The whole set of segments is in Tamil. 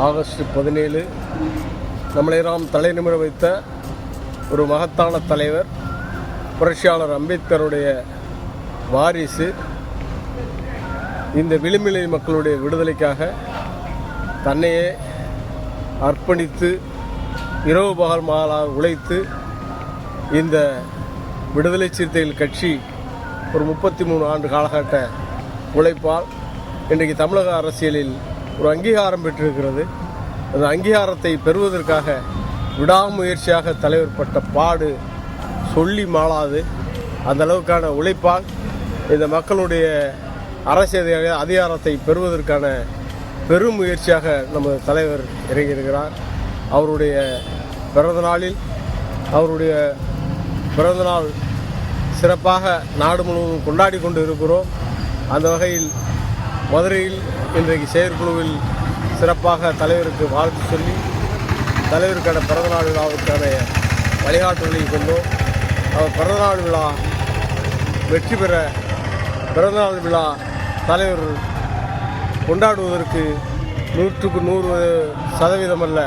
ஆகஸ்ட் பதினேழு நம்மளையெல்லாம் தலைநிமிர வைத்த ஒரு மகத்தான தலைவர் புரட்சியாளர் அம்பேத்கருடைய வாரிசு இந்த விளிமிலை மக்களுடைய விடுதலைக்காக தன்னையே அர்ப்பணித்து இரவு பகல் மாலாக உழைத்து இந்த விடுதலை சிறுத்தைகள் கட்சி ஒரு முப்பத்தி மூணு ஆண்டு காலகட்ட உழைப்பால் இன்றைக்கு தமிழக அரசியலில் ஒரு அங்கீகாரம் பெற்றிருக்கிறது. அந்த அங்கீகாரத்தை பெறுவதற்காக விடாமுயற்சியாக தலைவர் பட்ட பாடு சொல்லி மாளாது. அந்த அளவுக்கான உழைப்பால் இந்த மக்களுடைய அரசியல் அதிகாரத்தை பெறுவதற்கான பெரும் முயற்சியாக நமது தலைவர் இறங்கியிருக்கிறார். அவருடைய பிறந்த நாளில் அவருடைய பிறந்தநாள் சிறப்பாக நாடு முழுவதும் கொண்டாடி கொண்டு இருக்கிறோம். அந்த வகையில் மதுரையில் இன்றைக்கு செயற்குழுவில் சிறப்பாக தலைவருக்கு வாழ்த்து சொல்லி தலைவருக்கான பிறந்தநாள் விழாவுக்கான வழிகாட்டுதலை கொண்டோம். அவர் பிறந்தநாள் விழா வெற்றி பெற பிறந்தநாள் விழா தலைவர் கொண்டாடுவதற்கு நூற்றுக்கு நூறு சதவீதம் அல்ல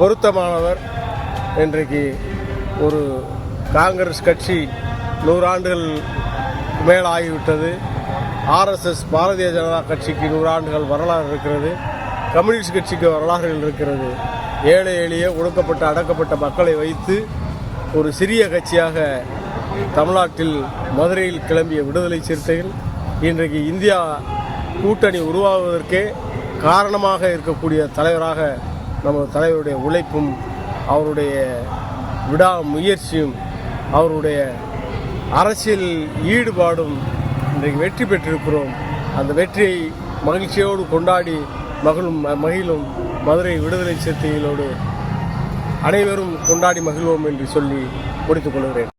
பொருத்தமானவர். இன்றைக்கு ஒரு காங்கிரஸ் கட்சி நூறாண்டுகள் மேலாகிவிட்டது. ஆர்எஸ்எஸ் பாரதிய ஜனதா கட்சிக்கு நூறாண்டுகள் வரலாறு இருக்கிறது கம்யூனிஸ்ட் கட்சிக்கு வரலாறுகள் இருக்கிறது. ஏழை எளிய ஒடுக்கப்பட்ட அடக்கப்பட்ட மக்களை வைத்து ஒரு சிறிய கட்சியாக தமிழ்நாட்டில் மதுரையில் கிளம்பிய விடுதலை சிறுத்தைகள் இன்றைக்கு இந்தியா கூட்டணி உருவாவதற்கே காரணமாக இருக்கக்கூடிய தலைவராக நமது தலைவருடைய உழைப்பும் அவருடைய விடா முயற்சியும் அவருடைய அரசியல் ஈடுபாடும் இன்றைக்கு வெற்றி பெற்றிருக்கிறோம். அந்த வெற்றியை மகிழ்ச்சியோடு கொண்டாடி மகளும் மகிழும் மதுரை விடுதலை சிறுத்தைகளோடு அனைவரும் கொண்டாடி மகிழ்வோம் என்று சொல்லி முடித்துக் கொள்கிறேன்.